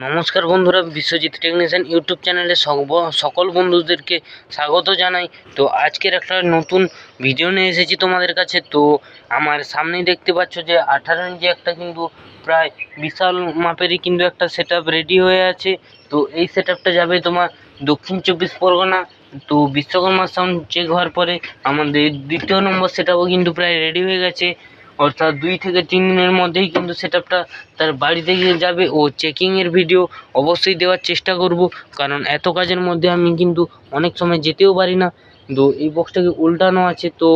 নমস্কার বন্ধুরা Biswajit technician YouTube চ্যানেলে সকল বন্ধুদেরকে স্বাগত জানাই। তো আজকের একটা নতুন ভিডিও নিয়ে এসেছি তোমাদের কাছে। তো আমার সামনেই দেখতে পাচ্ছ যে আঠারো ইঞ্চি একটা কিন্তু প্রায় বিশাল মাপেরই কিন্তু একটা সেট রেডি হয়ে আছে। তো এই সেট যাবে তোমার দক্ষিণ চব্বিশ পরগনা। তো বিশ্বকর্মা সাউন্ড চেক হওয়ার পরে আমাদের দ্বিতীয় নম্বর সেটআপও কিন্তু প্রায় রেডি হয়ে গেছে। অর্থাৎ দুই থেকে তিন দিনের মধ্যেই কিন্তু সেটআপটা তার বাড়িতে গিয়ে যাবে। ও চেকিংয়ের ভিডিও অবশ্যই দেওয়ার চেষ্টা করব। কারণ এত কাজের মধ্যে আমি কিন্তু অনেক সময় যেতেও পারি না। তো এই বক্সটাকে উল্টানো আছে, তো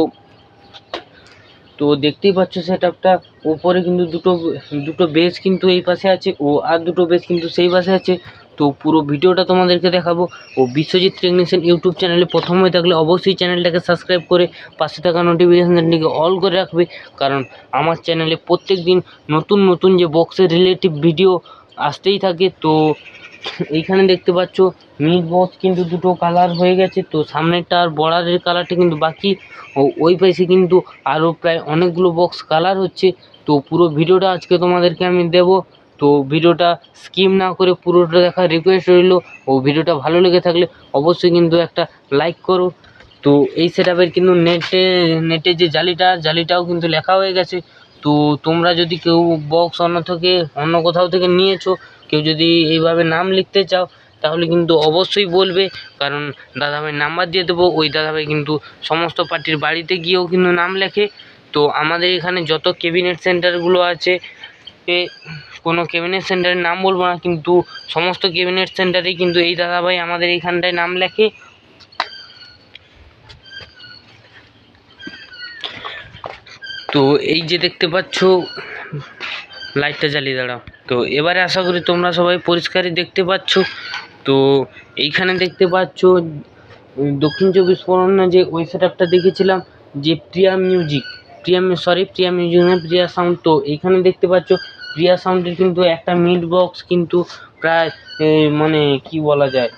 তো দেখতেই পাচ্ছ সেটআপটা ওপরে কিন্তু দুটো দুটো বেস কিন্তু এই পাশে আছে, ও আর দুটো বেস কিন্তু সেই পাশে আছে। তো পুরো ভিডিওটা তোমাদেরকে দেখাবো ও বিশ্বজিৎ টেকনিশিয়ান ইউটিউব চ্যানেলে প্রথম হয়ে থাকলে অবশ্যই চ্যানেলটাকে সাবস্ক্রাইব করে পাশে থাকা নোটিফিকেশানটিকে অল করে রাখবে। কারণ আমার চ্যানেলে প্রত্যেক দিন নতুন নতুন যে বক্সের রিলেটিভ ভিডিও আসতেই থাকে। তো এইখানে দেখতে পাচ্ছ মিড বক্স কিন্তু দুটো কালার হয়ে গেছে। তো সামনেরটা আর বর্ডারের কালারটা কিন্তু বাকি। ও ওই পাশে কিন্তু আরও প্রায় অনেকগুলো বক্স কালার হচ্ছে। তো পুরো ভিডিওটা আজকে তোমাদেরকে আমি দেব। তো ভিডিওটা স্কিম না করে পুরোটা দেখার রিকোয়েস্ট রইল ও ভিডিওটা ভালো লেগে থাকলে অবশ্যই কিন্তু একটা লাইক করো। তো এই সেটআপের কিন্তু নেটে নেটে যে জালিটা, জালিটাও কিন্তু লেখা হয়ে গেছে। তো তোমরা যদি কেউ বক্স অন্য থেকে, অন্য কোথাও থেকে নিয়েছো, কেউ যদি এইভাবে নাম লিখতে চাও, তাহলে কিন্তু অবশ্যই বলবে। কারণ দাদাভাই নাম্বার দিয়ে দেবো, ওই দাদাভাই কিন্তু সমস্ত পার্টির বাড়িতে গিয়েও কিন্তু নাম লেখে। তো আমাদের এখানে যত কেবিনেট সেন্টারগুলো আছে কোনো কেবিনেট সেন্টারের নাম বলব না, কিন্তু সমস্ত কেবিনেট সেন্টারেই কিন্তু এই দাদাভাই আমাদের এইখানটায় নাম লেখে। তো এই যে দেখতে পাচ্ছ, লাইটটা জ্বালিয়ে দাঁড়াও। তো এবারে আশা করি তোমরা সবাই পরিষ্কারই দেখতে পাচ্ছ। তো এইখানে দেখতে পাচ্ছ, দক্ষিণ চব্বিশ পরগনা যে সেটআপটা দেখেছিলাম, যে Priya music Priya sorry Priya music না প্রিয়া সাউন্ড তো এইখানে দেখতে পাচ্ছ প্রিয়া সাউন্ডের কিন্তু একটা মিট বক্স কিন্তু প্রায় মানে কি বলা যায়,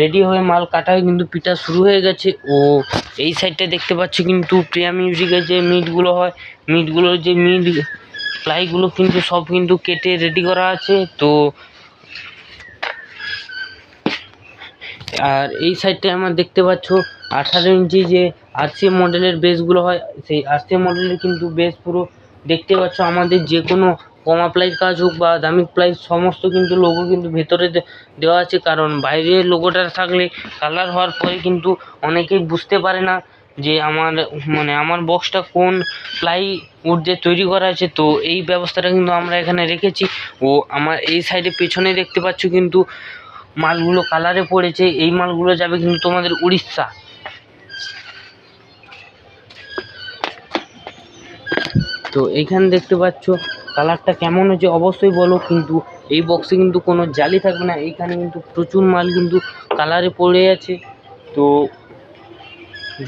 রেডি হয়ে মাল কাটা হয়ে কিন্তু পিটা শুরু হয়ে গেছে। ও, এই সাইডটা দেখতে পাচ্ছ কিন্তু প্রিয়া মিউজিকের যে মিটগুলো হয়, মিটগুলোর যে মিট প্লাইগুলো কিন্তু সব কিন্তু কেটে রেডি করা আছে। তো, আর এই সাইডটায় আমার দেখতে পাচ্ছ আঠারো ইঞ্চি যে আরসিএম মডেলের বেসগুলো হয়, সেই আরসিএম মডেলের কিন্তু বেস পুরো দেখতে পাচ্ছ আমাদের যে কোনো কমা প্লাইয়ের কাজ হোক বা দামি প্লাই সমস্ত কিন্তু লোগো কিন্তু ভেতরে দেওয়া আছে। কারণ বাইরে লোগোটা থাকলে কালার হওয়ার পরে কিন্তু অনেকেই বুঝতে পারে না যে আমার মানে আমার বক্সটা কোন প্লাই উড দিয়ে তৈরি করা আছে তো এই ব্যবস্থাটা কিন্তু আমরা এখানে রেখেছি। ও আমার এই সাইডে পেছনে দেখতে পাচ্ছ কিন্তু মালগুলো কালারে পড়েছে। এই মালগুলো যাবে কিন্তু তোমাদের উড়িষ্যা। তো এইখানে দেখতে পাচ্ছ কালারটা কেমন হচ্ছে অবশ্যই বলো, কিন্তু এই বক্সে কিন্তু কোনো জালি থাকবে না, এইখানে কিন্তু প্রচুর মাল কিন্তু কালারে পড়ে আছে। তো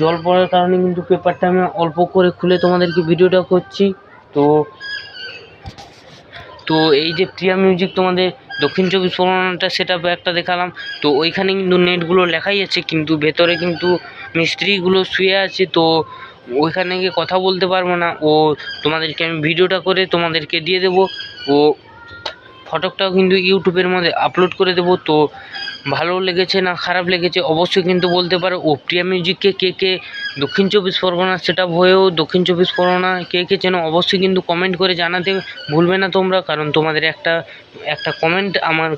জল পড়ার কারণে কিন্তু পেপারটা আমি অল্প করে খুলে তোমাদেরকে ভিডিওটা করছি। তো তো এই যে প্রিয়া মিউজিক তোমাদের দক্ষিণ চব্বিশ পরগনাটা, সেটা একটা দেখালাম। তো ওইখানে কিন্তু নেটগুলো লেখাই আছে, কিন্তু ভেতরে কিন্তু মিস্ত্রিগুলো শুয়ে আছে, তো ওইখানে গিয়ে কথা বলতে পারব না। ও তোমাদেরকে আমি ভিডিওটা করে তোমাদেরকে দিয়ে দেব। ও ফটোটাও কিন্তু ইউটিউবের মধ্যে আপলোড করে দেব। তো ভালো লেগেছে না খারাপ লেগেছে, অবশ্যই কিন্তু বলতে পারো। ও প্রিয়া মিউজিককে কে কে দক্ষিণ চব্বিশ পরগনা সেট হয়েও দক্ষিণ চব্বিশ পরগনা কে কে চেনো অবশ্যই কিন্তু কমেন্ট করে জানাতে ভুলবে না তোমরা, কারণ তোমাদের একটা একটা কমেন্ট আমার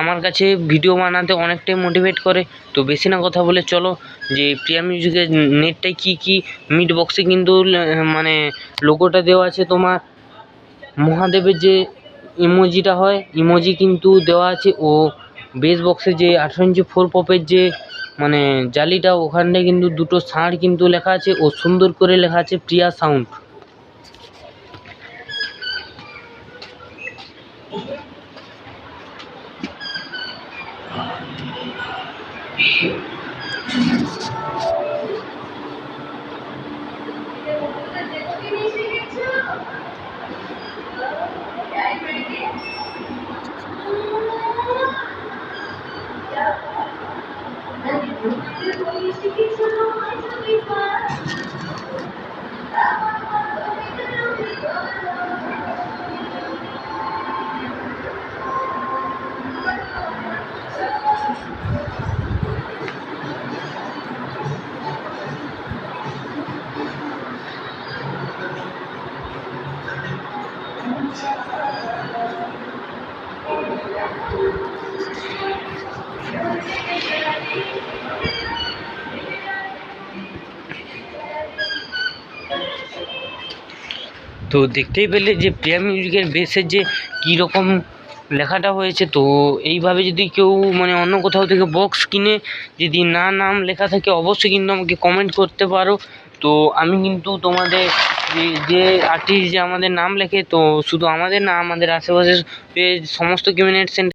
আমার কাছে ভিডিও বানাতে অনেকটাই মোটিভেট করে। তো বেশি না কথা বলে চলো, যে প্রিয়া মিউজিকের নেটটায় কী কী মিড বক্সে কিন্তু মানে লোগোটা দেওয়া আছে তোমার। মহাদেবের যে ইমোজিটা হয় ইমোজি কিন্তু দেওয়া আছে। ও বেস বক্সে যে আঠারো ইঞ্চি ফোর পপের যে মানে জালিটা, ওখানে কিন্তু দুটো ষাঁড় কিন্তু লেখা আছে ও সুন্দর করে লেখা আছে প্রিয়া সাউন্ড Thank তো দেখতেই পেলে যে প্রিয়া মিউজিকের বেসের যে কীরকম লেখাটা হয়েছে, তো এইভাবে যদি কেউ মানে অন্য কোথাও থেকে বক্স কিনে যদি না নাম লেখা থাকে, অবশ্যই কিন্তু আমাকে কমেন্ট করতে পারো। তো আমি কিন্তু তোমাদের যে আর্টিস্ট যে আমাদের নাম লেখে, তো শুধু আমাদের না, আমাদের আশেপাশের সমস্ত কমিউনিটি সেন্টার